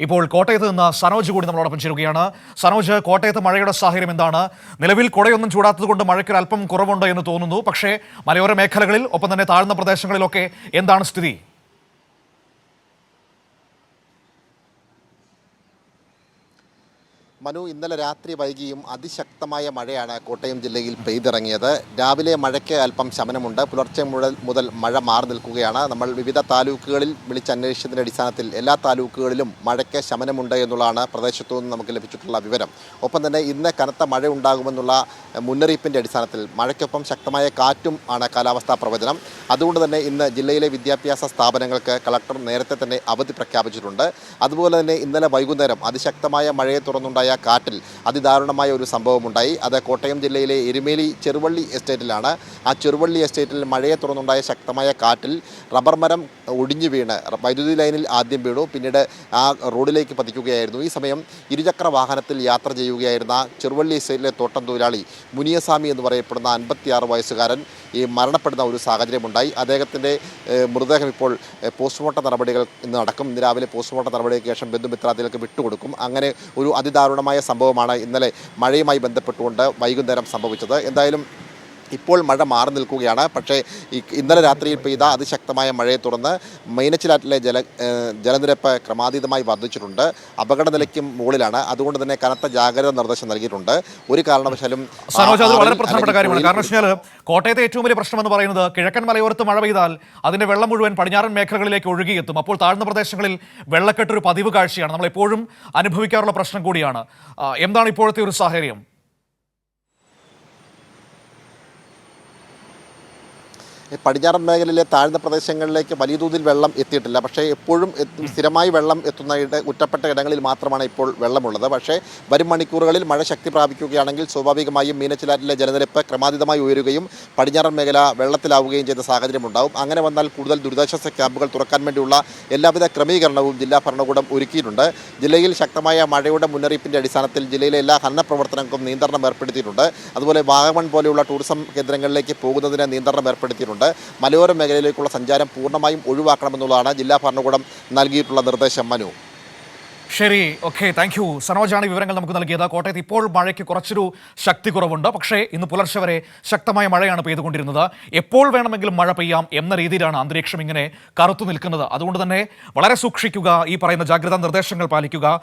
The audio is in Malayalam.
ഇപ്പോൾ കോട്ടയത്ത് നിന്ന് സനോജ് കൂടി നമ്മളോടൊപ്പം ചേരുകയാണ്. സനോജ് കോട്ടയത്ത് മഴയുടെ സാഹചര്യം എന്താണ്? നിലവിൽ കുടയൊന്നും ചൂടാത്തത് കൊണ്ട് മഴയ്ക്ക് അല്പം കുറവുണ്ടോ എന്ന് തോന്നുന്നു. പക്ഷേ മലയോര മേഖലകളിൽ ഒപ്പം തന്നെ താഴ്ന്ന പ്രദേശങ്ങളിലൊക്കെ എന്താണ് സ്ഥിതി? മനു ഇന്നലെ രാത്രി വൈകിയും അതിശക്തമായ മഴയാണ് കോട്ടയം ജില്ലയിൽ പെയ്തിറങ്ങിയത്. രാവിലെ മഴയ്ക്ക് അല്പം ശമനമുണ്ട്. പുലർച്ചെ മുതൽ മഴ മാറി നിൽക്കുകയാണ്. നമ്മൾ വിവിധ താലൂക്കുകളിൽ വിളിച്ചന്വേഷിച്ചതിന്റെ അടിസ്ഥാനത്തിൽ എല്ലാ താലൂക്കുകളിലും മഴയ്ക്ക് ശമനമുണ്ട് എന്നുള്ളതാണ് പ്രദേശത്തു നിന്ന് നമുക്ക് ലഭിച്ചിട്ടുള്ള വിവരം. ഒപ്പം തന്നെ ഇന്ന് കനത്ത മഴ ഉണ്ടാകുമെന്നുള്ള മുന്നറിയിപ്പിന്റെ അടിസ്ഥാനത്തിൽ മഴയ്ക്കൊപ്പം ശക്തമായ കാറ്റും ആണ് കാലാവസ്ഥാ പ്രവചനം. അതുകൊണ്ട് തന്നെ ഇന്ന് ജില്ലയിലെ വിദ്യാഭ്യാസ സ്ഥാപനങ്ങൾക്ക് കളക്ടർ നേരത്തെ തന്നെ അവധി പ്രഖ്യാപിച്ചിട്ടുണ്ട്. അതുപോലെ തന്നെ ഇന്നലെ വൈകുന്നേരം അതിശക്തമായ മഴയെ തുടർന്നുണ്ടായ കാറ്റിൽ അതിദാരുണമായ ഒരു സംഭവമുണ്ടായി. അത് കോട്ടയം ജില്ലയിലെ എരുമേലി ചെറുവള്ളി എസ്റ്റേറ്റിലാണ്. ആ ചെറുവള്ളി എസ്റ്റേറ്റിൽ മഴയെ തുടർന്നുണ്ടായ ശക്തമായ കാറ്റിൽ റബ്ബർ മരം ഒടിഞ്ഞു വീണ് വൈദ്യുതി ലൈനിൽ ആദ്യം വീണു. പിന്നീട് ആ റോഡിലേക്ക് പതിക്കുകയായിരുന്നു. ഈ സമയം ഇരുചക്ര വാഹനത്തിൽ യാത്ര ചെയ്യുകയായിരുന്ന ചെറുവള്ളി എസ്റ്റേറ്റിലെ തോട്ടം തൊഴിലാളി മുനിയസ്വാമി എന്ന് പറയപ്പെടുന്ന അൻപത്തിയാറ് വയസ്സുകാരൻ ഈ മരണപ്പെടുന്ന ഒരു സാഹചര്യമുണ്ടായി അദ്ദേഹത്തിന്റെ മൃതദേഹം ഇപ്പോൾ പോസ്റ്റ്മോർട്ടം നടപടികൾ ഇന്ന് നടക്കും. ഇന്ന് രാവിലെ പോസ്റ്റ്മോർട്ടം നടപടിക്ക് ശേഷം ബന്ധുമിത്രാദികൾക്ക് വിട്ടുകൊടുക്കും. അങ്ങനെ ഒരു അതിദാരുണമായ സംഭവമാണ് ഇന്നലെ മഴയുമായി ബന്ധപ്പെട്ടുകൊണ്ട് വൈകുന്നേരം സംഭവിച്ചത്. എന്തായാലും ഇപ്പോൾ മഴ മാറി നിൽക്കുകയാണ്. പക്ഷേ ഇന്നലെ രാത്രിയിൽ പെയ്ത അതിശക്തമായ മഴയെ തുടർന്ന് മൈനച്ചിലാറ്റിലെ ജല ജലനിരപ്പ് ക്രമാതീതമായി വർദ്ധിച്ചിട്ടുണ്ട്. അപകട നിലയ്ക്കും മുകളിലാണ്. അതുകൊണ്ട് തന്നെ കനത്ത ജാഗ്രത നിർദ്ദേശം നൽകിയിട്ടുണ്ട്. ഒരു കാരണവശാലും ആ സനോജ് അത് വളരെ പ്രധാനപ്പെട്ട കാര്യമാണ്. കാരണം വെച്ചാൽ കോട്ടയത്തെ ഏറ്റവും വലിയ പ്രശ്നം എന്ന് പറയുന്നത് കിഴക്കൻ മലയോരത്ത് മഴ പെയ്താൽ അതിന്റെ വെള്ളം മുഴുവൻ പടിഞ്ഞാറൻ മേഖലകളിലേക്ക് ഒഴുകിയെത്തും. അപ്പോൾ താഴ്ന്ന പ്രദേശങ്ങളിൽ വെള്ളക്കെട്ടൊരു പതിവ് കാഴ്ചയാണ്. നമ്മൾ എപ്പോഴും അനുഭവിക്കാറുള്ള പ്രശ്നം കൂടിയാണ്. എന്താണ് ഇപ്പോഴത്തെ ഒരു സാഹചര്യം? പടിഞ്ഞാറൻ മേഖലയിലെ താഴ്ന്ന പ്രദേശങ്ങളിലേക്ക് വലിയ തോതിൽ വെള്ളം എത്തിയിട്ടില്ല. പക്ഷേ എപ്പോഴും സ്ഥിരമായി വെള്ളം എത്തുന്ന ഇട ഒറ്റപ്പെട്ട ഇടങ്ങളിൽ മാത്രമാണ് ഇപ്പോൾ വെള്ളമുള്ളത്. പക്ഷേ വരും മണിക്കൂറുകളിൽ മഴ ശക്തി പ്രാപിക്കുകയാണെങ്കിൽ സ്വാഭാവികമായും മീനച്ചിലാറ്റിലെ ജലനിരപ്പ് ക്രമാതീതമായി ഉയരുകയും പടിഞ്ഞാറൻ മേഖല വെള്ളത്തിലാവുകയും ചെയ്ത സാഹചര്യമുണ്ടാവും അങ്ങനെ വന്നാൽ കൂടുതൽ ദുരിതാശ്വാസ ക്യാമ്പുകൾ തുറക്കാൻ വേണ്ടിയുള്ള എല്ലാവിധ ക്രമീകരണവും ജില്ലാ ഭരണകൂടം ഒരുക്കിയിട്ടുണ്ട്. ജില്ലയിൽ ശക്തമായ മഴയുടെ മുന്നറിയിപ്പിന്റെ അടിസ്ഥാനത്തിൽ ജില്ലയിലെ എല്ലാ ഹരണ പ്രവർത്തനങ്ങൾക്കും നിയന്ത്രണം ഏർപ്പെടുത്തിയിട്ടുണ്ട്. അതുപോലെ വാഗമൺ പോലെയുള്ള ടൂറിസം കേന്ദ്രങ്ങളിലേക്ക് പോകുന്നതിന് നിയന്ത്രണം ഏർപ്പെടുത്തിയിട്ടുണ്ട്. മലയോര മേഖലയിലേക്കുള്ള സഞ്ചാരം പൂർണമായും ഒഴിവാക്കണമെന്നുള്ളതാണ് ജില്ലാ ഭരണകൂടം നൽകിയിട്ടുള്ള നിർദ്ദേശം. മനു. ശരി ഓക്കെ താങ്ക് യു സനോജാണ് വിവരങ്ങൾ നമുക്ക് നൽകിയത്. കോട്ടയത്ത് ഇപ്പോൾ മഴയ്ക്ക് കുറച്ചൊരു ശക്തി കുറവുണ്ട്. പക്ഷേ ഇന്ന് പുലർച്ചെ വരെ ശക്തമായ മഴയാണ് പെയ്തുകൊണ്ടിരുന്നത്. എപ്പോൾ വേണമെങ്കിലും മഴ പെയ്യാം എന്ന രീതിയിലാണ് അന്തരീക്ഷം ഇങ്ങനെ കറുത്തു നിൽക്കുന്നത്. അതുകൊണ്ട് തന്നെ വളരെ സൂക്ഷിക്കുക ഈ പറയുന്ന ജാഗ്രതാ നിർദ്ദേശങ്ങൾ പാലിക്കുക.